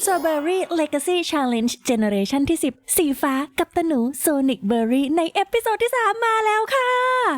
Strawberry Legacy Challenge Generation ที่ 10 สีฟ้ากับตะหนู Sonic Berry ในเอพิโซดที่ 3 มาแล้วค่ะ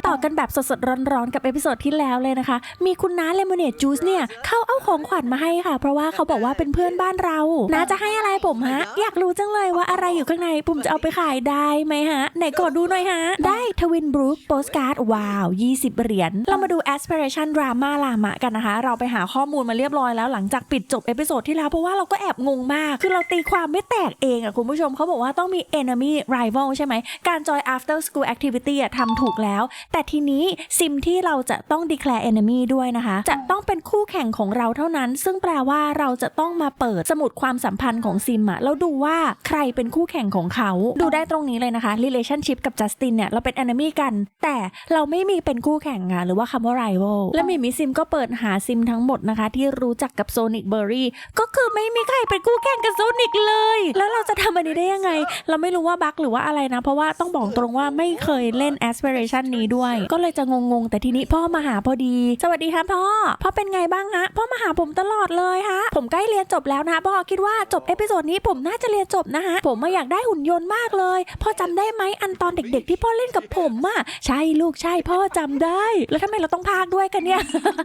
ต่อกันแบบสดๆ ร้อนๆ กับเอพิโซดที่แล้วเลยนะคะ มีคุณน้าเลมอนเน e จูสเนี่ยเข้าเอาของขวัญมาให้ค่ะ เพราะว่าเขาบอกว่าเป็นเพื่อนบ้านเรา น้าจะให้อะไรผมฮะ อยากรู้จังเลยว่าอะไรอยู่ข้างในผมจะเอาไปขายได้ไหมฮะ ไหนกดดูหน่อยฮะ ได้ทวินบรูคโปสการ์ดว้าว 20 เหรียญเรามาดู aspiration drama ลามะกันนะคะ เราไปหาข้อมูลมาเรียบร้อยแล้วหลังจากปิดจบเอพิโซดที่แล้วเพราะว่าเราก็แอบงงมาก คือเราตีความไม่แตกเองอะคุณผู้ชมเขาบอกว่าต้องมี enemy rival ใช่ไหม การจอย after school activity อะทำถูกแล้ว แต่ทีนี้ซิมที่เราจะต้อง declare enemy ด้วยนะคะ จะต้องเป็นคู่แข่งของเราเท่านั้น ซึ่งแปลว่าเราจะต้องมาเปิดสมุดความสัมพันธ์ของซิมอะแล้วดูว่าใครเป็นคู่แข่งของเขา ดูได้ตรงนี้เลยนะคะ relationship กับจัสตินเนี่ยเราเป็น enemy กัน แต่เราไม่มีเป็นคู่แข่งอะหรือว่าคำว่า rival และมีมิซิมก็เปิดหาซิมทั้งหมดนะคะ ที่รู้จักกับโซนิกเบอร์รี่ก็คือไม่มีใครเป็นคู่แข่งกับโซนิกเลย แล้วเราจะทำอันนี้ได้ยังไง เราไม่รู้ว่าบั๊กหรือว่าอะไรนะ เพราะว่าต้องบอกตรงว่าไม่เคยเล่น aspiration นี้ด้วย ก็เลยจะงงๆ แต่ทีนี้พ่อมาหาพอดี สวัสดีค่ะพ่อ พ่อเป็นไงบ้างฮะ พ่อมาหาผมตลอดเลยฮะ ผมใกล้เรียนจบแล้วนะพ่อคิดว่าจบเอพิโซดนี้ผมน่าจะเรียนจบนะฮะ ผมมาอยากได้หุ่นยนต์มากเลย พ่อจำได้ไหมอันตอนเด็ก ๆ ที่พ่อเล่นกับผมอะใช่ลูกใช่พ่อจำได้ แล้วทำไมเราต้องพากด้วยกันเนี่ย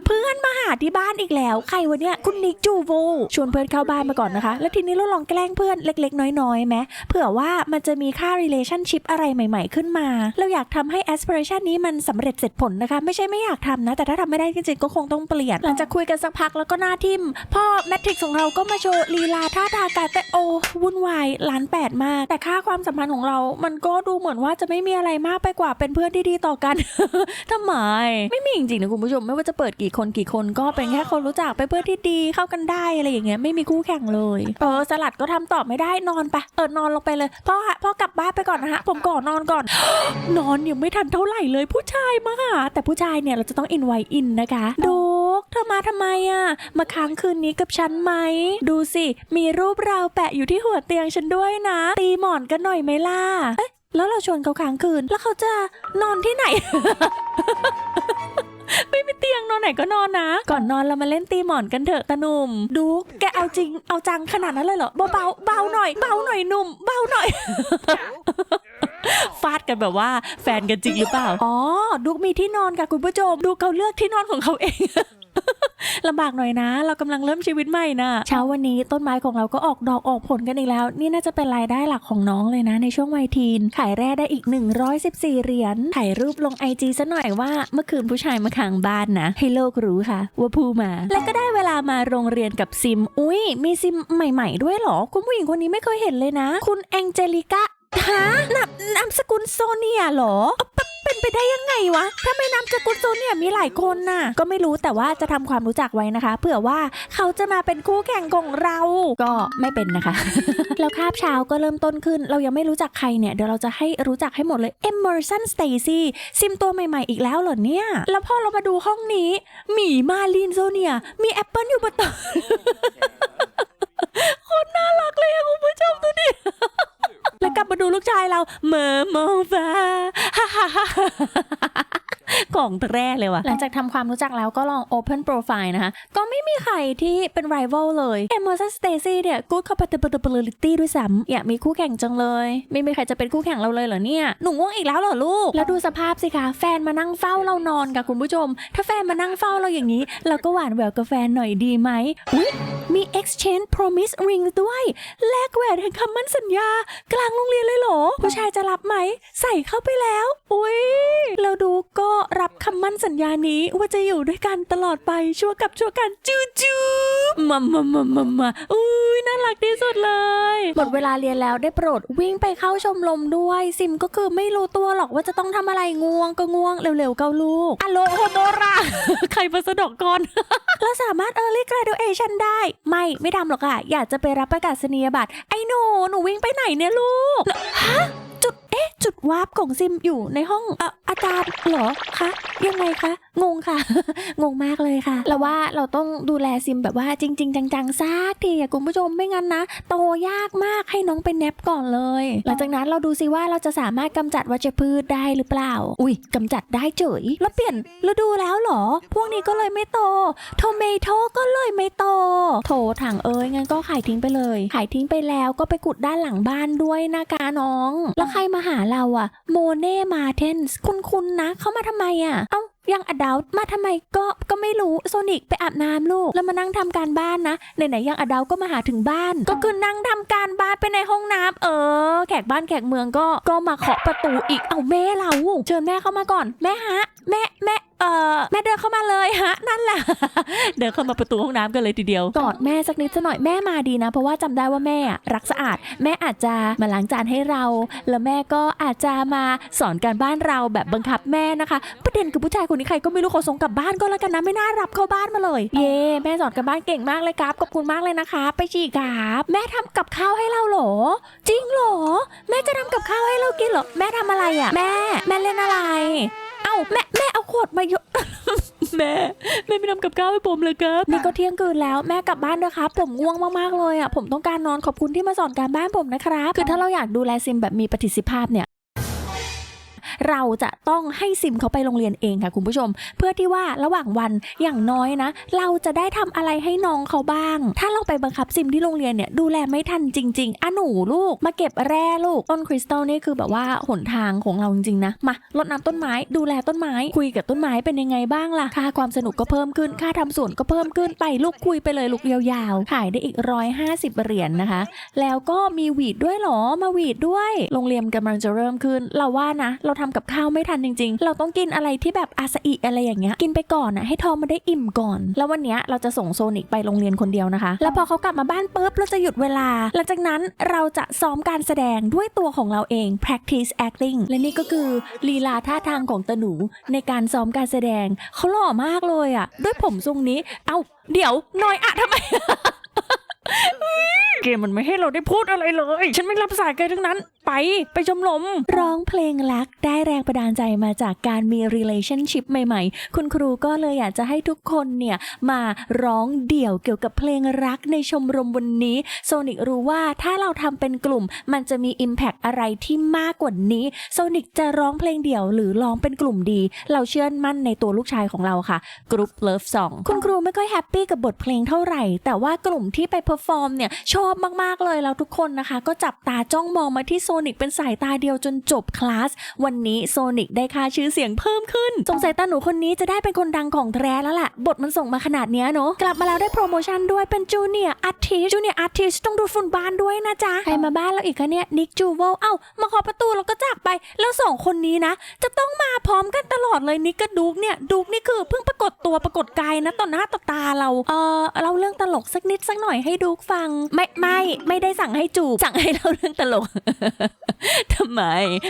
เพื่อนมาหาที่บ้านอีกแล้ว ใครวะเนี่ย คุณนิกจูโว ชวนเพื่อนเข้าบ้านมาก่อนนะคะ แล้วทีนี้เราลองแกล้งเพื่อนเล็ก ๆ น้อยๆไหมเผื่อว่ามันจะมีค่า relationship อะไรใหม่ ๆ ขึ้นมา เราอยากทำให้ aspiration นี้มันสำเร็จเสร็จผลนะคะ ไม่ใช่ไม่อยากทำนะ แต่ถ้าทำไม่ได้จริงๆก็คงต้องเปลี่ยน หลังจากคุยกันสักพักแล้วก็หน้าทิมพ่อแมทริกของเราก็มาโชว์ลีลาท่าทางการแต่โอวุ่นวายล้านแปดมาก แต่ค่าความสัมพันธ์ของเรา มันก็ดูเหมือนว่าจะไม่มีอะไรมากไปกว่าเป็นเพื่อนที่ดีต่อกันทำไม ไม่มีจริงๆนะคุณผู้ชมไม่ว่าจะเปิดกี่คนกี่คนก็เป็นแค่คนรู้จักเป็นเพื่อนที่ดีเข้ากันได้อะไรอย่างเงี้ยไม่มีคู่แข่งเลยเออสลัดก็ทำต่อไม่ได้นอนไปเออนอนลงไปเลยพ่อฮะพ่อกลับบ้านไปก่อนนะฮะผมก่อนนอนก่อน นอนยังไม่ทันเท่าไหร่เลยผู้ชายมาหาแต่ผู้ชายเนี่ยเราจะต้องอินไวอินนะคะดูกเธอมาทำไมอะมาค้างคืนนี้กับฉันไหมดูสิ มีรูปเราแปะอยู่ที่หัวเตียงฉันด้วยนะ ตีหมอนกันหน่อยไหมล่ะเอ๊ะแล้วเราชวนเขาค้างคืนแล้วเขาจะนอนที่ไหน ม่มีเตียงนอนไหนก็นอนนะ ก่อนนอนเรามาเล่นตีหมอนกันเถอะตาหนุ่ม ดูแกเอาจริงเอาจังขนาดนั้นเลยเหรอเบาเบาๆเบาหน่อยเบาหน่อยหนุ่มเบาหน่อยฟาดกันแบบว่าแฟนกันจริงหรือเปล่า อ๋อดูมีที่นอนค่ะคุณผู้ชม ดูเขาเลือกที่นอนของเขาเอง ลำบากหน่อยนะ เรากำลังเริ่มชีวิตใหม่นะเช้าวันนี้ต้นไม้ของเราก็ออกดอกออกผลกันอีกแล้ว นี่น่าจะเป็นรายได้หลักของน้องเลยนะ ในช่วงวัยทีน ขายแร่ได้อีก 114 เหรียญถ่ายรูปลงไอจีซะหน่อยว่าเมื่อคืนผู้ชายมาขังบ้านนะให้โลกรู้ค่ะ ว่าผู้มา และก็ได้เวลามาโรงเรียนกับซิม อุ้ยมีซิมใหม่ ๆ ด้วยเหรอ คุณผู้หญิงคนนี้ไม่เคยเห็นเลยนะ คุณแองเจลิกา ฮะนามนามสกุลโซเนียเหรอเอาปะเป็นไปได้ยังไงวะถ้าไม่นามสกุลโซเนียมีหลายคนน่ะ ก็ไม่รู้แต่ว่าจะทำความรู้จักไว้นะคะ เผื่อว่าเขาจะมาเป็นคู่แข่งของเรา ก็ไม่เป็นนะคะ แล้วคาบเช้าก็เริ่มต้นขึ้น เรายังไม่รู้จักใครเนี่ย เดี๋ยวเราจะให้รู้จักให้หมดเลย Emerson Stacy ซิมตัวใหม่ๆอีกแล้วเหรอเนี่ย แล้วพอเรามาดูห้องนี้ หมีมาลินโซเนีย มีแอปเปิลอยู่บนโต๊ะ โคนน่ารักเลยอะคุณผู้ชมดูดิ แล้วกลับมาดูลูกชายเราเหม่อมองฟ้าฮ่าฮ่าฮ่า ของแร่เลยว่ะ หลังจากทำความรู้จักแล้วก็ลอง Open Profile นะคะ ก็ไม่มีใครที่เป็น rival เลย Emerson Stacy เนี่ย good compatibility ด้วยซ้ำอยากมีคู่แข่งจังเลย ไม่มีใครจะเป็นคู่แข่งเราเลยเหรอเนี่ย หนูง่วงอีกแล้วเหรอลูก แล้วดูสภาพสิคะ แฟนมานั่งเฝ้าเรานอนกับคุณผู้ชม ถ้าแฟนมานั่งเฝ้าเราอย่างนี้ เราก็หวานแหววกับแฟนหน่อยดีไหมอุ๊ยมี exchange promise ring ด้วยแลกแหวนแห่งคำมั่นสัญญา กลางโรงเรียนเลยเหรอผู้ชายจะรับไหม ใส่เข้าไปแล้ว อุ้ยเราดูก็รับคำมั่นสัญญานี้ว่าจะอยู่ด้วยกันตลอดไปชั่วกับชั่วกันจูจูมามามามามาอุ้ยน่ารักที่สุดเลย หมดเวลาเรียนแล้วได้โปรดวิ่งไปเข้าชมรมด้วย ซิมก็คือไม่รู้ตัวหรอกว่าจะต้องทำอะไรง่วงก็ง่วงเร็วๆเกาลูกอโลโฮโมราใครมาสะดอกก่อนเราสามารถ early graduation ได้ ไม่ไม่ทำหรอกอะอยากจะไปรับประกาศนียบัตรไอ้หนูหนูวิ่งไปไหนเนี่ยลูกแล้วฮะจุด เอ๊ะ จุดวาร์ปของซิมอยู่ในห้องเอ่ออาจารย์เหรอคะ ยังไงคะ งงค่ะ งงมากเลยค่ะแล้วว่าเราต้องดูแลซิมแบบว่าจริง ๆ จังๆซากทีอะคุณผู้ชมไม่งั้นนะ โตยากมากให้น้องเป็นแนบก่อนเลย หลังจากนั้นเราดูซิว่าเราจะสามารถกำจัดวัชพืชได้หรือเปล่า อุ้ยกำจัดได้เฉยแล้วเปลี่ยนฤดูแล้วหรอ พวกนี้ก็เลยไม่โตโทเมโตก็เลยไม่โตโถถังเอ้ยงั้นก็ขายทิ้งไปเลย ขายทิ้งไปแล้วก็ไปกุดด้านหลังบ้านด้วยนะคะน้อง แล้วใครมาหาเราอะโมเน่มาเทนส์คุณๆนะเขามาทำไมอะเอ้า ยังอดัลมาทำไมก็ก็ไม่รู้โซนิกไปอาบน้ำลูก แล้วมานั่งทำการบ้านนะไหนๆยังอดัลก็มาหาถึงบ้าน ก็คือนั่งทำการบ้านไปในห้องน้ำเออ แขกบ้านแขกเมืองก็ก็มาเคาะประตูอีกเอาแม่เราเชิญแม่เข้ามาก่อนแม่ฮะ แม่แม่เออแม่เดินเข้ามาเลยฮะ นั่นแหละ เดินเข้ามาประตูห้องน้ำกันเลยทีเดียว กอดแม่สักนิดสักหน่อยแม่มาดีนะ เพราะว่าจำได้ว่าแม่รักสะอาด แม่อาจจะมาล้างจานให้เรา แล้วแม่ก็อาจจะมาสอนการบ้านเราแบบบังคับแม่นะคะ ประเด็นคือผู้ชายคนนี้ใครก็ไม่รู้เขาส่งกลับบ้านก็แล้วกันนะไม่น่ารับเข้าบ้านมาเลย เย่แม่สอนการบ้านเก่งมากเลยครับขอบคุณมากเลยนะคะ ไปฉีกครับแม่ทำกับข้าวให้เราหรอ จริงหรอ แม่จะทำกับข้าวให้เรากินหรอแม่ทำอะไรอะ แม่แม่เล่นอะไร เอ้าแม่แม่เอาขวดมาโยแม่แม่ไม่ทำกับข้าวให้ผมเลยครับ นี่ก็เที่ยงคืนแล้วแม่กลับบ้านนะครับ ผมง่วงมากๆเลยอะผมต้องการนอนขอบคุณที่มาสอนการบ้านผมนะครับ คือถ้าเราอยากดูแลซิมแบบมีประสิทธิภาพเนี่ย เราจะต้องให้ซิมเขาไปโรงเรียนเองค่ะคุณผู้ชม เพื่อที่ว่าระหว่างวันอย่างน้อยนะ เราจะได้ทำอะไรให้น้องเขาบ้าง ถ้าเราไปบังคับซิมที่โรงเรียนเนี่ยดูแลไม่ทันจริงๆอะหนูลูก มาเก็บแร่ลูกต้นคริสตัลนี่คือแบบว่าหนทางของเราจริงๆนะมารดน้ำต้นไม้ดูแลต้นไม้ คุยกับต้นไม้เป็นยังไงบ้างล่ะค่าความสนุกก็เพิ่มขึ้นค่าทำสวนก็เพิ่มขึ้นไปลูกคุยไปเลยลูกยาวๆขายได้อีกร้อยห้าสิบเหรียญนะคะ แล้วก็มีหวีดด้วยหรอมาหวีดด้วยโรงเรียนกำลังจะเริ่มขึ้น เราว่านะ เราทำกับข้าวไม่ทันจริง ๆ เราต้องกินอะไรที่แบบอาซาอิอะไรอย่างเงี้ยกินไปก่อนนะให้ท้องมันได้อิ่มก่อน แล้ววันเนี้ยเราจะส่งโซนิกไปโรงเรียนคนเดียวนะคะ แล้วพอเขากลับมาบ้านปุ๊บเราจะหยุดเวลา หลังจากนั้นเราจะซ้อมการแสดงด้วยตัวของเราเอง practice acting และนี่ก็คือลีลาท่าทางของตาหนูในการซ้อมการแสดงเขาหล่อมากเลยอะด้วยผมทรงนี้ เอ้า เดี๋ยวน้อยอะทำไม เกมมันไม่ให้เราได้พูดอะไรเลย ฉันไม่รับสายใครทั้งนั้น ไปไปชมรมร้องเพลงรักได้แรงบันดาลใจมาจากการมี relationship ใหม่ๆ คุณครูก็เลยอยากจะให้ทุกคนเนี่ยมาร้องเดี่ยวเกี่ยวกับเพลงรักในชมรมวันนี้โซนิกรู้ว่าถ้าเราทำเป็นกลุ่ม มันจะมี impact อะไรที่มากกว่านี้โซนิกจะร้องเพลงเดี่ยวหรือร้องเป็นกลุ่มดี เราเชื่อมั่นในตัวลูกชายของเราค่ะกรุ๊ปเลิฟสองคุณครูไม่ค่อยแฮปปี้กับบทเพลงเท่าไหร่ แต่ว่ากลุ่มที่ไปเพอร์ฟอร์มเนี่ยชอบมากๆเลยแล้วทุกคนนะคะ ก็จับตาจ้องมองมาที่โซนิกเป็นสายตาเดียวจนจบคลาส วันนี้โซนิกได้ค่าชื่อเสียงเพิ่มขึ้น สงสัยตาหนูคนนี้จะได้เป็นคนดังของแท้แล้วล่ะ บทมันส่งมาขนาดเนี้ยเนาะกลับมาแล้วได้โปรโมชั่นด้วยเป็นจูเนียร์อาร์ติสจูเนียร์อาร์ติสต้องดูฝุ่นบ้านด้วยนะจ๊ะใครมาบ้านเราอีกคะเนี่ยนิกจูเวลเอ้ามาขอประตูแล้วก็จากไปแล้วสองคนนี้นะ จะต้องมาพร้อมกันตลอดเลยนิกกับดูกเนี่ยดูกนี่คือเพิ่งปรากฏตัวปรากฏกายนะต่อหน้าต่อตาเราเออเราเรื่องตลกสักนิดสักหน่อยให้ดูกฟัง ไม่ไม่ไม่ได้สั่งให้จูบสั่งให้เล่าเรื่องตลก ทำไม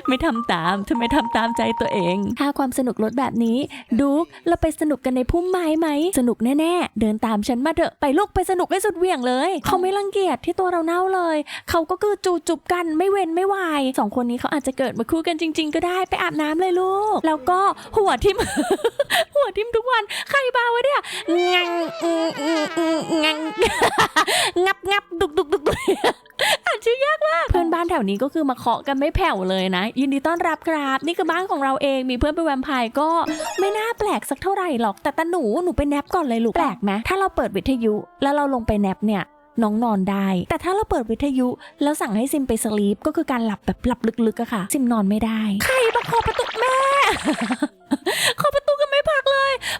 ไม่ทำตามทำไมทำตามใจตัวเอง ถ้าความสนุกลดแบบนี้ดูกเราไปสนุกกันในพุ่มไม้ไหม สนุกแน่ๆ เดินตามฉันมาเถอะไปลูกไปสนุกให้สุดเหวี่ยงเลย เขาไม่รังเกียจที่ตัวเราเน่าเลย เขาก็คือจูจุบกันไม่เว้นไม่วายสองคนนี้เขาอาจจะเกิดมาคู่กันจริง ๆ ก็ได้ไปอาบน้ำเลยลูก แล้วก็หัวทิมหัวทิมทุกวันใครบ้าวะเนี่ยงังอืมอืมอืมงังงับงับดุกดุกดุกดุกอ่านชื่อยากมากเพื่อนบ้านแถวนี้ก็คือมาเคาะกันไม่แผ่วเลยนะ ยินดีต้อนรับครับนี่คือบ้านของเราเองมีเพื่อนเป็นแวมไพร์ก็ไม่น่าแปลกสักเท่าไหร่หรอก แต่ตาหนูหนูไปแนบก่อนเลยลูกแปลกไหมถ้าเราเปิดวิทยุ แล้วเราลงไปแนบเนี่ยน้องนอนได้ แต่ถ้าเราเปิดวิทยุแล้วสั่งให้ซิมไปสลีปก็คือการหลับแบบหลับลึกๆอะค่ะ ซิมนอนไม่ได้ ใครมาเคาะประตูแม่เค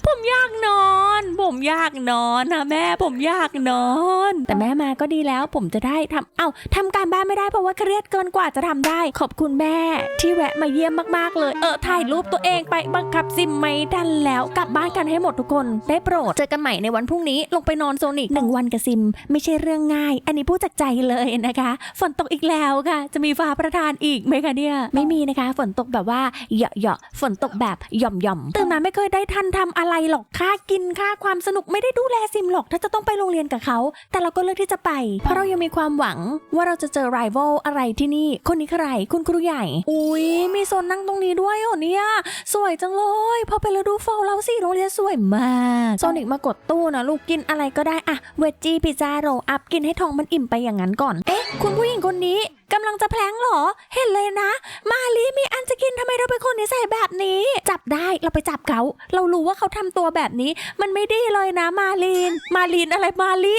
ผมอยากนอน ผมอยากนอนนะแม่ผมอยากนอน แต่แม่มาก็ดีแล้วผมจะได้ทำเอ้าทำการบ้านไม่ได้เพราะว่าเครียดเกินกว่าจะทำได้ ขอบคุณแม่ ที่แวะมาเยี่ยมมากๆเลยเออถ่ายรูปตัวเองไปบังคับซิมไม่ทันแล้วกลับบ้านกันให้หมดทุกคนได้โปรดเจอกันใหม่ในวันพรุ่งนี้ลงไปนอนโซนิกหนึ่งวันกับซิม ไม่ใช่เรื่องง่าย อันนี้พูดจากใจเลยนะคะฝนตกอีกแล้วค่ะ จะมีฟ้าประทานอีกไหมคะเนี่ยไม่มีนะคะ ฝนตกแบบว่าเหยาะๆฝนตกแบบหย่อมๆตื่นมาไม่เคยได้ทันทำอะไรหรอกค่ากินค่าความสนุกไม่ได้ดูแลซิมหรอกถ้าจะต้องไปโรงเรียนกับเขา แต่เราก็เลือกที่จะไป เพราะเรายังมีความหวังว่าเราจะเจอไรเวลอะไรที่นี่ คนนี้ใครคุณครูใหญ่ อุ้ยมีโซนนั่งตรงนี้ด้วยเหรอเนี่ย สวยจังเลย พอเป็นฤดูฟอลเราสิโรงเรียนสวยมากโซนิกมากดตู้นะลูกกินอะไรก็ได้อะเวจจี้พิซซ่าโรอัพกินให้ท้องมันอิ่มไปอย่างนั้นก่อน เอ๊ะ คุณผู้หญิงคนนี้กำลังจะแพลงเหรอ เห็นเลยนะ มาลีมีอันจะกินทำไมเราเป็นคนนิสัยแบบนี้ จับได้เราไปจับเขา เรารู้ว่าเขาทำตัวแบบนี้ มันไม่ดีเลยนะ มาลีน มาลีนอะไรมาลี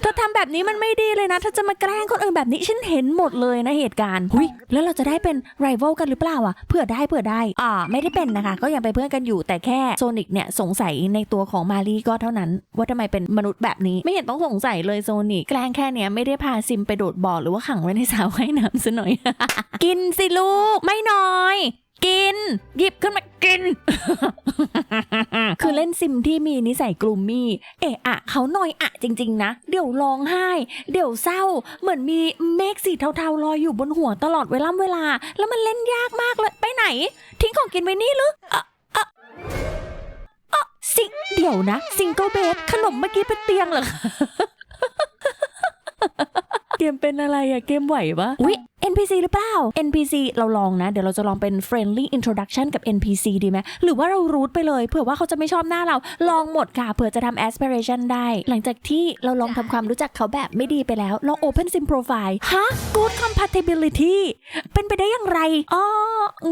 เธอทำแบบนี้มันไม่ดีเลยนะเธอจะมาแกล้งคนอื่นแบบนี้ฉันเห็นหมดเลยนะเหตุการณ์หุยแล้วเราจะได้เป็นไรเวลกันหรือเปล่าอะเผื่อได้เผื่อได้อ่าไม่ได้เป็นนะคะ ก็ยังเป็นเพื่อนกันอยู่แต่แค่โซนิกเนี่ยสงสัยในตัวของมาลีก็เท่านั้น ว่าทำไมเป็นมนุษย์แบบนี้ ไม่เห็นต้องสงสัยเลยโซนิกแกล้งแค่เนี้ยไม่ได้พาซิมไปโดดบ่อหรือว่าขังไว้ในสระว่ายน้ำซะหน่อย กินสิลูกไม่น้อย กิน หยิบขึ้นมากิน คือเล่นซิมที่มีนิสัยกลุ่มมี่ เอะอะเขาหน่อยอะจริง ๆ นะ เดี๋ยวร้องไห้ เดี๋ยวเศร้า เหมือนมีเมฆสีเทาๆลอยอยู่บนหัวตลอดเวลาเวลา แล้วมันเล่นยากมากเลย ไปไหน ทิ้งของกินไว้นี่หรืออะอะอะสิเดี๋ยวนะซิงเกิลเบสขนมเมื่อกี้เป็นเตียงเหรอ เกมเป็นอะไรอะเกมไหวปะอุ๊ย NPC หรือเปล่า NPC เราลองนะ เดี๋ยวเราจะลองเป็น friendly introduction กับ NPC ดีไหมหรือว่าเรารูทไปเลยเผื่อว่าเขาจะไม่ชอบหน้าเรา ลองหมดค่ะเผื่อจะทำ aspiration ได้ หลังจากที่เราลองทำความรู้จักเขาแบบไม่ดีไปแล้ว ลอง open sim profile ฮะ good compatibility เป็นไปได้อย่างไรอ๋อ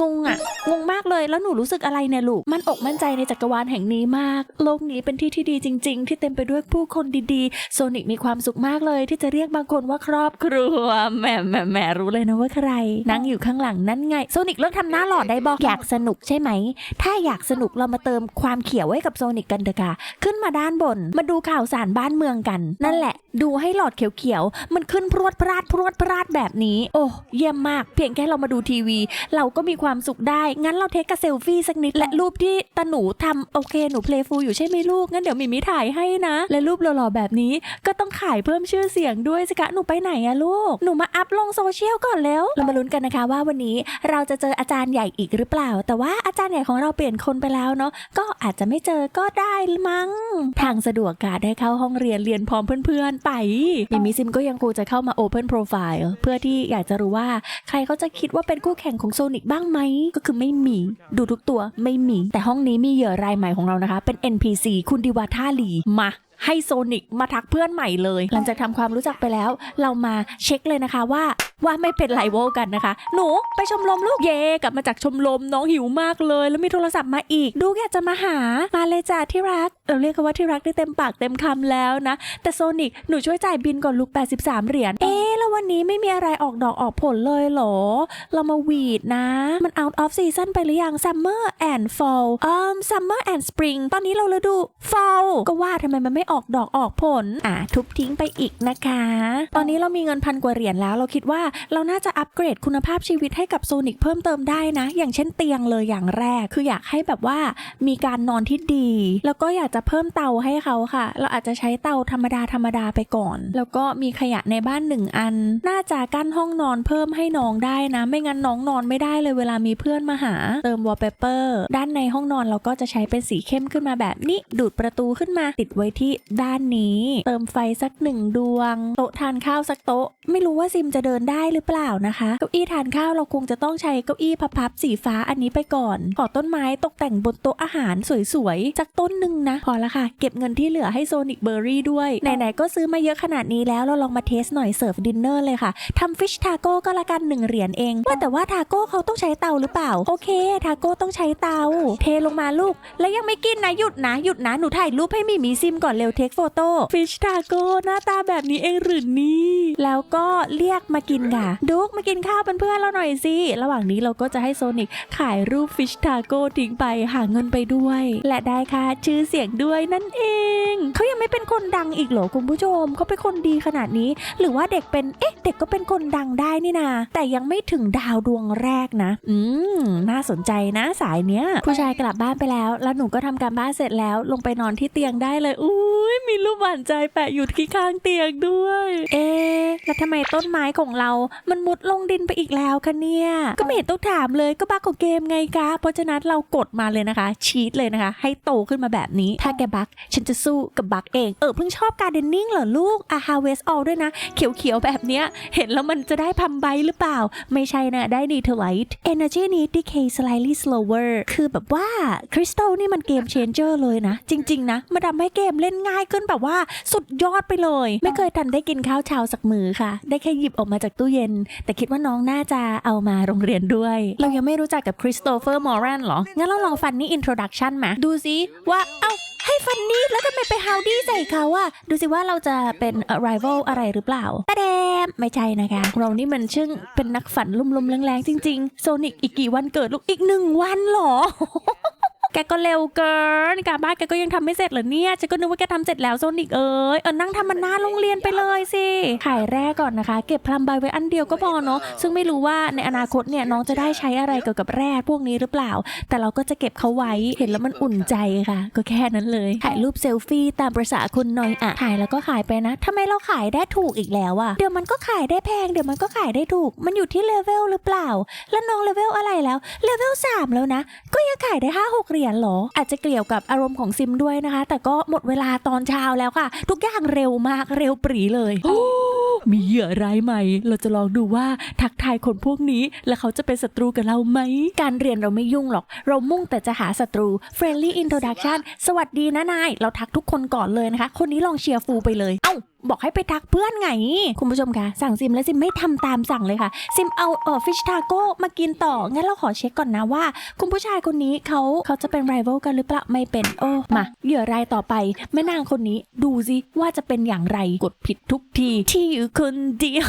งงอะงงมากเลยแล้วหนูรู้สึกอะไรเนี่ยลูก มันอกมั่นใจในจักรวาลแห่งนี้มาก โลกนี้เป็นที่ที่ดีจริง ๆ ที่เต็มไปด้วยผู้คนดีๆโซนิกมีความสุขมากเลยที่จะเรียกบางคนว่ารอบครัวแหมแหมแหมรู้เลยนะว่าใคร นั่งอยู่ข้างหลังนั่นไงโซนิกเลิกทำหน้าหล่อได้บอกอยากสนุกใช่ไหม ถ้าอยากสนุกเรามาเติมความเขียวให้กับโซนิกกันเถอะค่ะขึ้นมาด้านบน มาดูข่าวสารบ้านเมืองกัน นั่นแหละ ดูให้หลอดเขียวๆมันขึ้นพรวดพราดพรวดพราดแบบนี้ โอ้เยี่ยมมาก เพียงแค่เรามาดูทีวี เราก็มีความสุขได้ งั้นเราเทคกับเซลฟี่สักนิดและรูปที่ตาหนูทำโอเคหนูเพลย์ฟูลอยู่ใช่ไหมลูกงั้นเดี๋ยวมิมิถ่ายให้นะ และรูปหล่อๆแบบนี้ก็ต้องขายเพิ่มชื่อเสียงด้วยสิคะหนูไปไหนอะลูก หนูมาอัพลงโซเชียลก่อนแล้ว เรามาลุ้นกันนะคะว่าวันนี้เราจะเจออาจารย์ใหญ่อีกหรือเปล่า แต่ว่าอาจารย์ใหญ่ของเราเปลี่ยนคนไปแล้วเนาะ ก็อาจจะไม่เจอก็ได้มั้ง ทางสะดวกค่ะได้เข้าห้องเรียนเรียนพร้อมเพื่อนๆไปมิมิซิมก็ยังคงจะเข้ามา Open Profile เพื่อที่อยากจะรู้ว่าใครเขาจะคิดว่าเป็นคู่แข่งของโซนิกบ้างไหม ก็คือไม่มี ดูทุกตัวไม่มี แต่ห้องนี้มีเหยื่อรายใหม่ของเรานะคะ เป็น NPC คุณดิวาท่าลี มา ให้โซนิกมาทักเพื่อนใหม่เลย หลังจากทำความรู้จักไปแล้ว เรามาเช็คเลยนะคะว่าว่าไม่เป็นไลโวกันนะคะ หนูไปชมรมลูกเย่กลับมาจากชมรมน้องหิวมากเลย แล้วมีโทรศัพท์มาอีก ดูอยากจะมาหามาเลยจ้าที่รักเราเรียกว่าที่รักได้เต็มปากเต็มคำแล้วนะ แต่โซนิกหนูช่วยจ่ายบินก่อนลูก 83 เหรียญเอ๊ะแล้ววันนี้ไม่มีอะไรออกดอกออกผลเลยเหรอ เรามาหวีดนะ มัน out of season ไปหรือยัง summer and fall อ่อ summer and spring ตอนนี้เราฤดู fall ก็ว่าทำไมมันไม่ออกดอกออกผลอะทุบทิ้งไปอีกนะคะ ตอนนี้เรามีเงินพันกว่าเหรียญแล้ว เราคิดว่าเราน่าจะอัปเกรดคุณภาพชีวิตให้กับโซนิกเพิ่มเติมได้นะ อย่างเช่นเตียงเลยอย่างแรก คืออยากให้แบบว่ามีการนอนที่ดี แล้วก็อยากจะเพิ่มเตาให้เขาค่ะ เราอาจจะใช้เตาธรรมดาธรรมดาไปก่อน แล้วก็มีขยะในบ้านหนึ่งอัน น่าจะกั้นห้องนอนเพิ่มให้น้องได้นะ ไม่งั้นน้องนอนไม่ได้เลยเวลามีเพื่อนมาหา เติมวอลเปเปอร์ด้านในห้องนอนเราก็จะใช้เป็นสีเข้มขึ้นมาแบบนี้ดูดประตูขึ้นมาติดไว้ที่ด้านนี้ เติมไฟสักหนึ่งดวง โต๊ะทานข้าวสักโต๊ะ ไม่รู้ว่าซิมจะเดินได้หรือเปล่านะคะ เก้าอี้ทานข้าวเราคงจะต้องใช้เก้าอี้พับๆสีฟ้าอันนี้ไปก่อน ขอต้นไม้ตกแต่งบนโต๊ะอาหารสวยๆจากต้นหนึ่งนะ พอละค่ะ เก็บเงินที่เหลือให้โซนิกเบอร์รี่ด้วย ไหนๆก็ซื้อมาเยอะขนาดนี้แล้วเราลองมาเทสหน่อยเสิร์ฟดินเนอร์เลยค่ะทำฟิชทาโก้ก็ละกันหนึ่งเหรียญเองว่าแต่ว่าทาโก้เขาต้องใช้เตาหรือเปล่า โอเค ทาโก้ต้องใช้เตา เทลงมาลูก แล้วยังไม่กินนะหยุดนะหยุดนะหนูถ่ายรูปให้มีมีซิมก่อนเร็วเทคโฟโต้ฟิชทาโก้หน้าตาแบบนี้เองหรือนี่ แล้วก็เรียกมากินค่ะดุกมากินข้าวเป็นเพื่อนเราหน่อยสิ ระหว่างนี้เราก็จะให้โซนิกขายรูปฟิชทาโก้ทิ้งไปหาเงินไปด้วย และได้ค่ะชื่อเสียงด้วยนั่นเอง เขายังไม่เป็นคนดังอีกเหรอคุณผู้ชม เขาเป็นคนดีขนาดนี้ หรือว่าเด็กเป็น เอ๊ะ เด็กก็เป็นคนดังได้นี่นาแต่ยังไม่ถึงดาวดวงแรกนะ อืม น่าสนใจนะสายเนี้ย ผู้ชายกลับบ้านไปแล้ว แล้วหนูก็ทำการบ้านเสร็จแล้ว ลงไปนอนที่เตียงได้เลยอุ้ยมีรูปหวานใจแปะอยู่ที่ข้างเตียงด้วย เอ๊ะแล้วทำไมต้นไม้ของเรา มันมุดลงดินไปอีกแล้วคะเนี่ย ก็ไม่เห็นต้องถามเลยก็บั๊กของเกมไงคะเพราะฉะนั้นเรากดมาเลยนะคะ ชีตเลยนะคะ ให้โตขึ้นมาแบบนี้ ถ้าแกบั๊กฉันจะสู้กับบั๊กเอง เออเพิ่งชอบการเดนนิ่งเหรอลูกอาฮาเวสออลด้วยนะ เขียวๆแบบเนี้ย เห็นแล้วมันจะได้พัมใบหรือเปล่า ไม่ใช่นะได้ดีเทอร์ไลท์ Energy need decay slightly slower คือแบบว่าคริสตัลนี่มันเกมเชนเจอร์เลยนะ จริง ๆ นะมันทำให้เกมเล่นง่ายขึ้นแบบว่าสุดยอดไปเลย ไม่เคยทันได้กินข้าวเช้าสักมือค่ะ ได้แค่หยิบออกมาจากตู้เย็น แต่คิดว่าน้องน่าจะเอามาโรงเรียนด้วย เรายังไม่รู้จักกับคริสโตเฟอร์มอรันเหรอ งั้นเราลองฟันนี่อินโทรดักชันมาดูซิว่าเอ้าให้ฟันนี่แล้วทำไมไปฮาวดี้ใส่เขาอะดูสิว่าเราจะเป็น arrival อะไรหรือเปล่าตะแดมไม่ใช่นะคะ เรานี่มันช่างเป็นนักฝันลุ่มๆแรงๆจริงๆ โซนิกอีกกี่วันเกิดลูกอีกหนึ่งวันเหรอ แกก็เร็วเกินการบ้านแกก็ยังทำไม่เสร็จเหรอเนี่ยฉันก็นึกว่าแกทำเสร็จแล้วโซนิกเอ้ยเออนั่งทำมันหน้าโรงเรียนไปเลยสิขายแรกก่อนนะคะ เก็บพลัมใบไว้อันเดียวก็พอเนาะซึ่งไม่รู้ว่าในอนาคตเนี่ยน้องจะได้ใช้อะไรเกี่ยวกับแร่พวกนี้หรือเปล่า แต่เราก็จะเก็บเขาไว้เห็นแล้วมันอุ่นใจค่ะ ก็แค่นั้นเลยถ่ายรูปเซลฟี่ตามประษาคุณหน่อยอะถ่ายแล้วก็ขายไปนะทำไมเราขายได้ถูกอีกแล้วอะเดี๋ยวมันก็ขายได้แพงเดี๋ยวมันก็ขายได้ถูก มันอยู่ที่เลเวลหรือเปล่า แล้วน้องเลเวลอะไรแล้วเลเวลสามแล้วนะก็ยังขายได้ห้าหกเรียญหรอ อาจจะเกี่ยวกับอารมณ์ของซิมด้วยนะคะ แต่ก็หมดเวลาตอนเช้าแล้วค่ะ ทุกอย่างเร็วมากเร็วปรีเลย มีเหยื่อร้ายใหม่ เราจะลองดูว่าทักทายคนพวกนี้ แล้วเขาจะเป็นศัตรูกับเราไหม การเรียนเราไม่ยุ่งหรอก เรามุ่งแต่จะหาศัตรู friendly introduction สวัสดีนะนาย เราทักทุกคนก่อนเลยนะคะ คนนี้ลองเชียร์ฟูไปเลย เอ้าบอกให้ไปทักเพื่อนไง คุณผู้ชมคะสั่งซิมแล้วซิมไม่ทำตามสั่งเลยค่ะ ซิมเอาเออฟิชทาโก้มากินต่อ งั้นเราขอเช็คก่อนนะว่า คุณผู้ชายคนนี้เขาเขาจะเป็น rival กันหรือเปล่าไม่เป็นโอ้มาเหยื่อรายต่อไปแม่นางคนนี้ดูสิว่าจะเป็นอย่างไรกดผิดทุกที ที่อยู่คนเดียว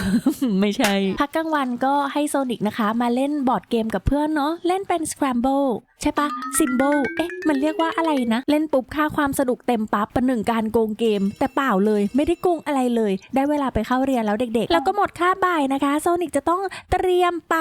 ไม่ใช่ พักกลางวันก็ให้โซนิกนะคะ มาเล่นบอร์ดเกมกับเพื่อนเนาะเล่นเป็น Scramble ใช่ปะซิมโบเอ๊ะ มันเรียกว่าอะไรนะ เล่นปุ๊บค่าความสนุกเต็มปั๊บประหนึ่งการโกงเกม แต่เปล่าเลยไม่ได้โกงอะไรเลย ได้เวลาไปเข้าเรียนแล้วเด็กๆ แล้วก็หมดค่าบ่ายนะคะโซนิกจะต้องเตรียมไป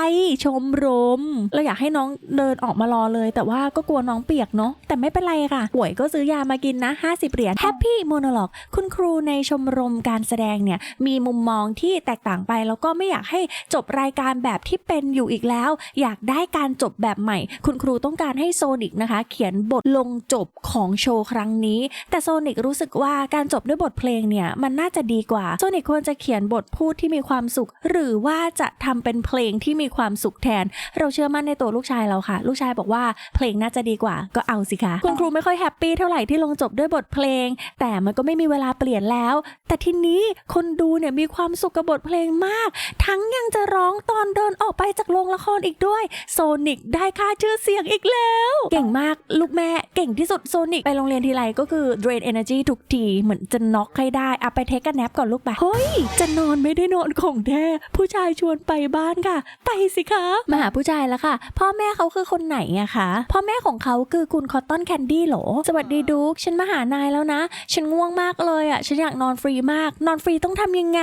ชมรม เราอยากให้น้องเดินออกมารอเลย แต่ว่าก็กลัวน้องเปียกเนาะแต่ไม่เป็นไรค่ะ ป่วยก็ซื้อยามากินนะ 50 เหรียญ Happy Monologue คุณครูในชมรมการแสดงเนี่ยมีมุมมองที่แตกต่างไปแล้วก็ไม่อยากให้จบรายการแบบที่เป็นอยู่อีกแล้ว อยากได้การจบแบบใหม่ คุณครูต้องการให้โซนิกนะคะ เขียนบทลงจบของโชว์ครั้งนี้ แต่โซนิกรู้สึกว่าการจบด้วยบทเพลงเนี่ยมันน่าจะดีกว่าโซนิกควรจะเขียนบทพูดที่มีความสุข หรือว่าจะทำเป็นเพลงที่มีความสุขแทน เราเชื่อมั่นในตัวลูกชายเราค่ะ ลูกชายบอกว่าเพลงน่าจะดีกว่าก็เอาสิคะคุณครูไม่ค่อยแฮปปี้เท่าไหร่ที่ลงจบด้วยบทเพลง แต่มันก็ไม่มีเวลาเปลี่ยนแล้ว แต่ทีนี้คนดูเนี่ยมีความสุขกับบทเพลงมาก ทั้งยังจะร้องตอนเดินออกไปจากโรงละครอีกด้วย โซนิกได้ค่าชื่อเสียงอีกแล้วเก่งมากลูกแม่เก่งที่สุดโซนิกไปโรงเรียนทีไรก็คือ drain energy ทุกที เหมือนจะน็อกให้ได้อะไปเทคกันแนปก่อนลูกไปเฮ้ย จะนอนไม่ได้นอนของแท้ผู้ชายชวนไปบ้านค่ะ ไปสิคะมาหาผู้ชายแล้วค่ะ พ่อแม่เขาคือคนไหนอะคะพ่อแม่ของเขาคือคุณคอตตอนแคนดี้เหรอสวัสดีดุ๊กฉันมาหานายแล้วนะ ฉันง่วงมากเลยอะฉันอยากนอนฟรีมาก นอนฟรีต้องทำยังไง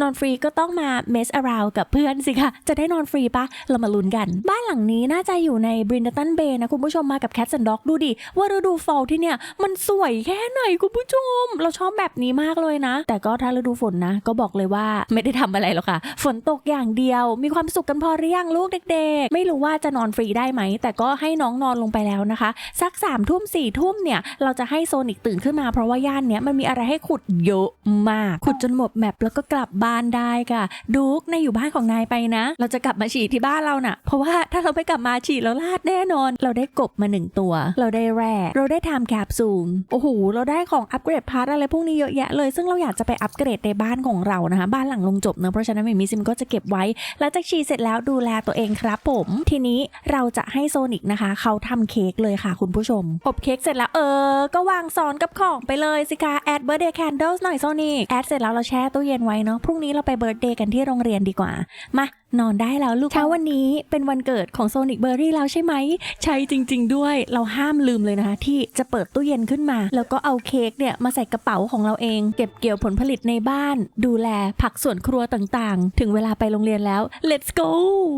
นอนฟรีก็ต้องมา mess around กับเพื่อนสิคะจะได้นอนฟรีปะเรามาลุ้นกัน บ้านหลังนี้น่าจะอยู่ในบรินตันเบย์นะคุณผู้ชมมากับ Cats and Dog ดูดิ ว่าฤดูฟอลที่เนี่ย มันสวยแค่ไหนคุณผู้ชม เราชอบแบบนี้มากเลยนะ แต่ก็ถ้าฤดูฝนนะ ก็บอกเลยว่าไม่ได้ทำอะไรหรอกค่ะ ฝนตกอย่างเดียว มีความสุขกันพอหรือยังลูกเด็กๆ ไม่รู้ว่าจะนอนฟรีได้ไหม แต่ก็ให้น้องนอนลงไปแล้วนะคะ สักสามทุ่มสี่ทุ่มเนี่ย เราจะให้โซนิกตื่นขึ้นมาเพราะว่าย่านเนี้ยมันมีอะไรให้ขุดเยอะมาก ขุดจนหมดแมปแล้วก็กลับบ้านได้ค่ะดุ๊กนอยู่บ้านของนายไปนะ เราจะกลับมาฉี่ที่บ้านเราน่ะ เพราะว่าถ้าเราไม่กลับมาฉี่แล้วลาดแน่นอนเราได้กบมาหนึ่งตัว เราได้แร่เราได้ไทม์แคปซูลโอ้โหเราได้ของอัปเกรดพาร์ทอะไรพวกนี้เยอะแยะเลย ซึ่งเราอยากจะไปอัปเกรดในบ้านของเรานะคะ บ้านหลังลงจบเนอะเพราะฉะนั้นมิมิซิมก็จะเก็บไว้หลังจากฉี่เสร็จแล้วดูแลตัวเองครับผม ทีนี้เราจะให้โซนิกนะคะ เขาทำเค้กเลยค่ะคุณผู้ชม อบเค้กเสร็จแล้วเออ ก็วางซ้อนกับของไปเลยสิคะแอดเบ r ร์เดย์แคนเดิลหน่อยโซนิกแอดเสร็จแล้วเราแช่ตู้เย็นไว้เนาะพรุ่งนี้เราไปเบิร์เดย์กันที่โรงเรียนดีกว่ามา นอนได้แล้วลูกเช้าวันนี้เป็นวันเกิดของโซนิกเบอร์รี่แล้วใช่ไหมใช่ช่จริง ๆ ด้วยเราห้ามลืมเลยนะคะที่จะเปิดตู้เย็นขึ้นมา แล้วก็เอาเค้กเนี่ยมาใส่กระเป๋าของเราเอง เก็บเกี่ยวผลผลิตในบ้าน ดูแลผักสวนครัวต่างๆ ถึงเวลาไปโรงเรียนแล้ว let's go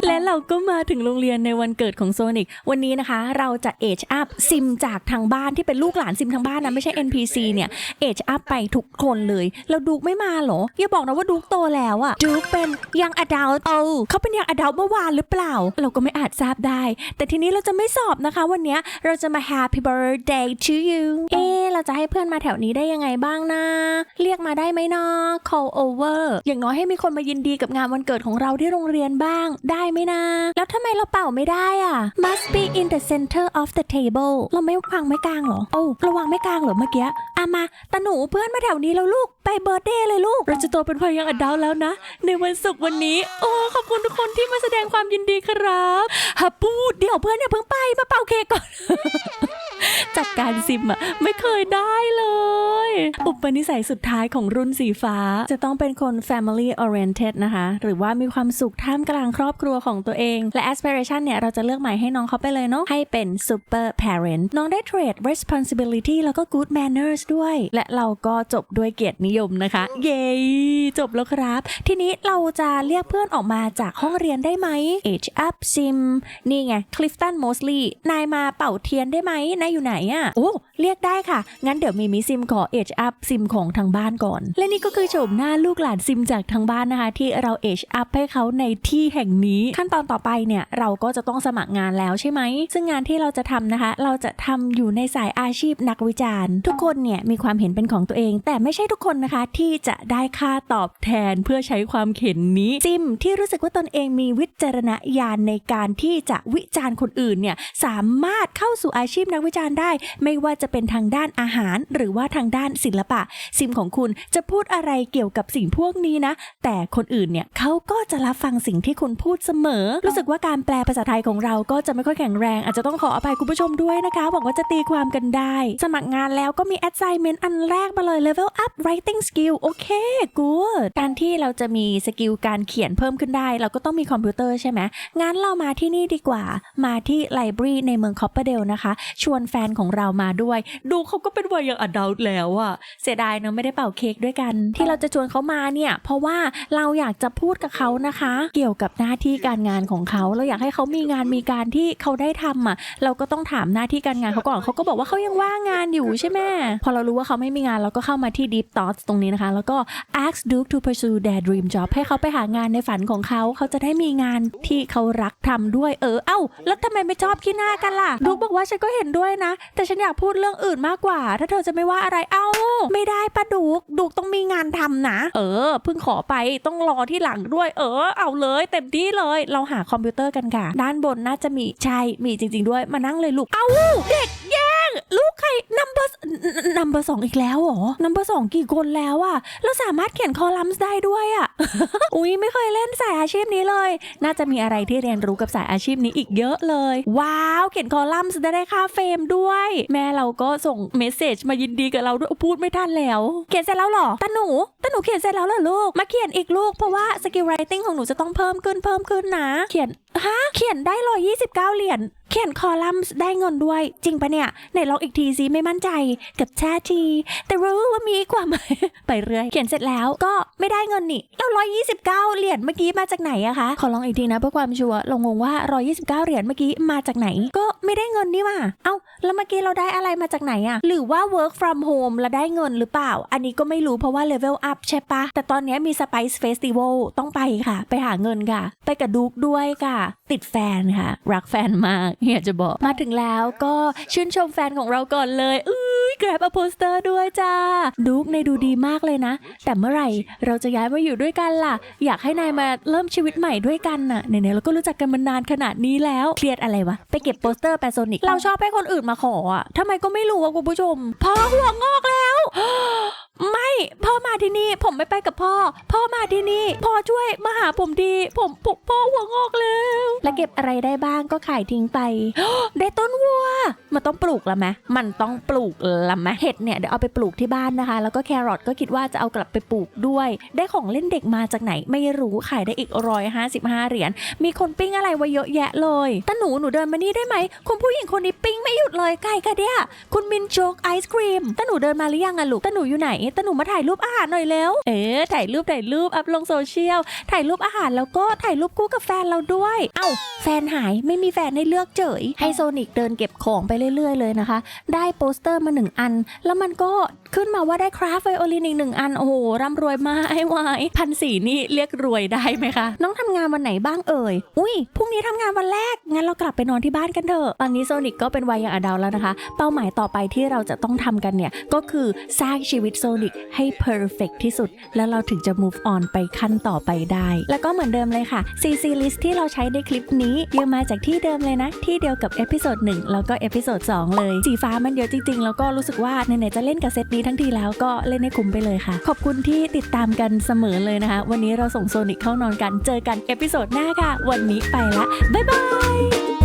และเราก็มาถึงโรงเรียนในวันเกิดของโซนิกวันนี้นะคะ เราจะ age up ซิมจากทางบ้านที่เป็นลูกหลานซิมทางบ้านนะไม่ใช่ NPC เนี่ย age up ไปทุกคนเลยแล้วดูกไม่มาเหรออย่าบอกนะว่าดูกโตแล้วอะดูกเป็นยัง adult เออเขาเป็นยัง adult เมื่อวานหรือเปล่า เราก็ไม่อาจทราบได้ แต่ทีนี้เราจะไม่สอบนะคะ วันนี้เราจะมา happy birthday to you เอ๊เราจะให้เพื่อนมาแถวนี้ได้ยังไงบ้างนะ เรียกมาได้ไหมนาะ call over อย่างน้อยให้มีคนมายินดีกับงานวันเกิดของเราที่โรงเรียนบ้าง ได้ไหมนะ แล้วทำไมเราเป่าไม่ได้อะ must be in the center of the table เราไม่วางไม่กลางหรอ โอ้เราวางไม่กลางเหรอเมื่อกี้อามาตาหนูเพื่อนมาแถวนี้แล้วลูก ไปเบ r ร์เดย์เลยลูก เราจะโตเป็นพยังอดัลแล้วนะ ในวันศุกร์วันนี้ โอ้ขอบคุณทุกคนที่มาแสดงความยินดีครับฮับปูเดี๋ยวเพื่อนอย่าเพิ่งไปมาเป่าเค้กก่อน จากการซิมอะไม่เคยได้เลย อุปนิสัยสุดท้ายของรุ่นสีฟ้า จะต้องเป็นคน family oriented นะคะ หรือว่ามีความสุขท่ามกลางครอบครัวของตัวเอง และ aspiration เนี่ย เราจะเลือกหม่ให้น้องเขาไปเลยเนาะให้เป็น super parent น้องได้เทรด responsibility แล้วก็ good manners ด้วย และเราก็จบด้วยเกียรตินิยมนะคะ เย้จบแล้วครับ ทีนี้เราจะเรียกเพื่อนออกมาจากห้องเรียนได้ไหม age up sim นี่ไง Clifton Mosley นายมาเป่าเทียนได้ไหมนายอยู่ไหนอะโอ้เรียกได้ค่ะ งั้นเดี๋ยวมีมิซิมขอ age up ซิมของทางบ้านก่อน และนี่ก็คือโฉมหน้าลูกหลานซิมจากทางบ้านนะคะ ที่เรา age up ให้เขาในที่แห่งนี้ ขั้นตอนต่อไปเนี่ยเราก็จะต้องสมัครงานแล้วใช่ไหม ซึ่งงานที่เราจะทำนะคะ เราจะทำอยู่ในสายอาชีพนักวิจารณ์ ทุกคนเนี่ยมีความเห็นเป็นของตัวเอง แต่ไม่ใช่ทุกคนนะคะที่จะได้ค่าตอบแทนเพื่อใช้ความเข็นนี้ซิมที่รู้สึกว่าตนเองมีวิจารณญาณในการที่จะวิจารณ์คนอื่นเนี่ยสามารถเข้าสู่อาชีพนักวิจารณ์ได้ ไม่ว่าจะเป็นทางด้านอาหาร หรือว่าทางด้านศิลปะ ซิมของคุณจะพูดอะไรเกี่ยวกับสิ่งพวกนี้นะ แต่คนอื่นเนี่ยเขาก็จะรับฟังสิ่งที่คุณพูดเสมอ รู้สึกว่าการแปลภาษาไทยของเราก็จะไม่ค่อยแข็งแรง อาจจะต้องขออภัยคุณผู้ชมด้วยนะคะหวังว่าจะตีความกันได้ สมัครงานแล้วก็มี assignment อันแรกมาเลย level up writing skill โอเค good การที่เราจะมีสกิลการเขียนเพิ่มขึ้นได้ เราก็ต้องมีคอมพิวเตอร์ใช่ไหมงั้นเรามาที่นี่ดีกว่า มาที่ไลบรารีในเมืองคอปเปอร์เดลนะคะ ชวนแฟนของเรามาด้วย ดูเขาก็เป็นวัยยังอดัลแล้วอะเสียดายเนะไม่ได้เป่าเค้กด้วยกัน ที่เราจะชวนเขามาเนี่ย เพราะว่าเราอยากจะพูดกับเขานะคะ เกี่ยวกับหน้าที่การงานของเขาเราอยากให้เขามีงานมีการที่เขาได้ทำอะเราก็ต้องถามหน้าที่การงานเขาก่อนเขาก็บอกว่าเขายังว่างงานอยู่ใช่ไหมพอเรารู้ว่าเขาไม่มีงานเราก็เข้ามาที่ Deep Thoughts ตรงนี้นะคะ แล้วก็ ask Duke to pursue their dream job ให้เขาไปหางานในฝันของเขา เขาจะได้มีงานที่เขารักทำด้วยเออเอ้าแล้วทำไมไม่ชอบขี้หน้ากันล่ะดูบอกว่าฉันก็เห็นด้วยนะ แต่ฉันอยากพูดเรื่องอื่นมากกว่า ถ้าเธอจะไม่ว่าอะไรเอ้า ไม่ได้ปะดุกดุกต้องมีงานทำนะ เออเพิ่งขอไปต้องรอที่หลังด้วย เออ เอาเลยเต็มที่เลย เราหาคอมพิวเตอร์กันค่ะ ด้านบนน่าจะมีใช่มีจริง ๆ ด้วยมานั่งเลยลูก เอ้าเด็กแย่ ลูกใคร number number สองอีกแล้วเหรอ number สองกี่คนแล้วอะเราสามารถเขียนคอลัมน์ได้ด้วยอะอุ๊ยไม่เคยเล่นสายอาชีพนี้เลย น่าจะมีอะไรที่เรียนรู้กับสายอาชีพนี้อีกเยอะเลย ว้าว เขียนคอลัมน์ได้ได้ค่าเฟรมด้วย แม่เราก็ส่งเมสเซจมายินดีกับเราด้วยพูดไม่ทันแล้ว เขียนเสร็จแล้วเหรอตาหนูตาหนูเขียนเสร็จแล้วเหรอลูกมาเขียนอีกลูกเพราะว่าสกิลไรติ้งของหนูจะต้องเพิ่มขึ้นเพิ่มขึ้นนะ เขียนฮะเขียนได้ร้อยยี่สิบเก้าเหรียญเขียนคอลัมน์ได้เงินด้วย จริงปะเนี่ยไหนลองอีกทีสิไม่มั่นใจกับแชที แต่รู้ว่ามีกว่าไหมไปเรื่อย เขียนเสร็จแล้วก็ไม่ได้เงินนี่แล้วร้อยยี่สิบเก้าเหรียญเมื่อกี้มาจากไหนอะคะขอลองอีกทีนะเพื่อความชัวร์เรางงว่าร้อยี่สิบเก้าเหรียญเมื่อกี้มาจากไหน ก็ไม่ได้เงินนี่ว่าเอ้าแล้วเมื่อกี้เราได้อะไรมาจากไหนอะหรือว่า work from home แล้วได้เงินหรือเปล่า อันนี้ก็ไม่รู้เพราะว่า level up ใช่ปะแต่ตอนนี้มี Spice Festival ต้องไปค่ะ ไปหาเงินค่ะ ไปกับดุกด้วยค่ะ ติดแฟนค่ะ รักแฟนมากอยากจะบอก มาถึงแล้วก็ชื่นชมแฟนของเราก่อนเลยอุ้ย grab a poster ด้วยจ้าดุกในดูดีมากเลยนะ แต่เมื่อไหร่เราจะย้ายมาอยู่ด้วยกันล่ะ อยากให้นายมาเริ่มชีวิตใหม่ด้วยกันน่ะไหนๆเราก็รู้จักกันมานานขนาดนี้แล้วเครียดอะไรวะ ไปเก็บโปสเตอร์แปโซนิกเราชอบให้คนอื่นมาขออะทำไมก็ไม่รู้อะคุณผู้ชมพ่อหัวงอกแล้ว ไม่พ่อมาที่นี่ ผมไม่ไปกับพ่อ พ่อมาที่นี่พ่อช่วยมาหาผมดี ผมผมพ่อหัวงอกแล้วแล้วเก็บอะไรได้บ้างก็ขายทิ้งไป ได้ต้นวัว มันต้องปลูกแล้วไหมมันต้องปลูกละไหมเห็ดเนี่ยเดี๋ยวเอาไปปลูกที่บ้านนะคะ แล้วก็แครอทก็คิดว่าจะเอากลับไปปลูกด้วย ได้ของเล่นเด็กมาจากไหนไม่รู้ขายได้อีกร้อยห้าสิบห้าเหรียญมีคนปิ้งอะไรไว้เยอะแยะเลยตาหนูหนูเดินมานี่ได้ไหมคุณผู้หญิงคนนี้ปิ้งไม่หยุดเลยไก่กะเดียคุณมินโจกไอศครีมตาหนูเดินมาหรือยังอะลูกตาหนูอยู่ไหนตาหนูมาถ่ายรูปอาหารหน่อยแล้ว เอ๊ะถ่ายรูปถ่ายรูปอัพลงโซเชียล ถ่ายรูปอาหารแล้วก็ถ่ายรูปคู่กับแฟนเราด้วย เอ้า แฟนหายไม่มีแฟนให้เลือกเจย ให้โซนิกเดินเก็บของไปเรื่อยๆเลยนะคะ ได้โปสเตอร์มาหนึ่งอัน แล้วมันก็ ขึ้นมาว่าได้คราฟไวโอลินอีกหนึ่งอัน โอ้โหร่ำรวยมากไอ้วายพันสี่นี่เรียกรวยได้ไหมคะ น้องทำงานวันไหนบ้างเอ่ย อุ้ยพรุ่งนี้ทำงานวันแรก งั้นเรากลับไปนอนที่บ้านกันเถอะ ตอนนี้โซนิกก็เป็นวัยอย่างอดัลแล้วนะคะ เป้าหมายต่อไปที่เราจะต้องทำกันเนี่ย ก็คือสร้างชีวิตโซนิกให้ perfect ที่สุด แล้วเราถึงจะ move on ไปขั้นต่อไปได้ แล้วก็เหมือนเดิมเลยค่ะ CC list ที่เราใช้ในคลิปนี้ยังมาจากที่เดิมเลยนะ ที่เดียวกับเอพิโซด1แล้วก็เอพิโซด2เลยสีฟ้ามันเยอะจริงๆแล้วก็รู้สึกว่าไหนๆจะเล่นกับเซตนี้ทั้งทีแล้วก็เล่นให้คุ้มไปเลยค่ะ ขอบคุณที่ติดตามกันเสมอเลยนะคะ วันนี้เราส่งโซนิกเข้านอนกัน เจอกันเอพิโซดหน้าค่ะ วันนี้ไปละ บ๊ายบาย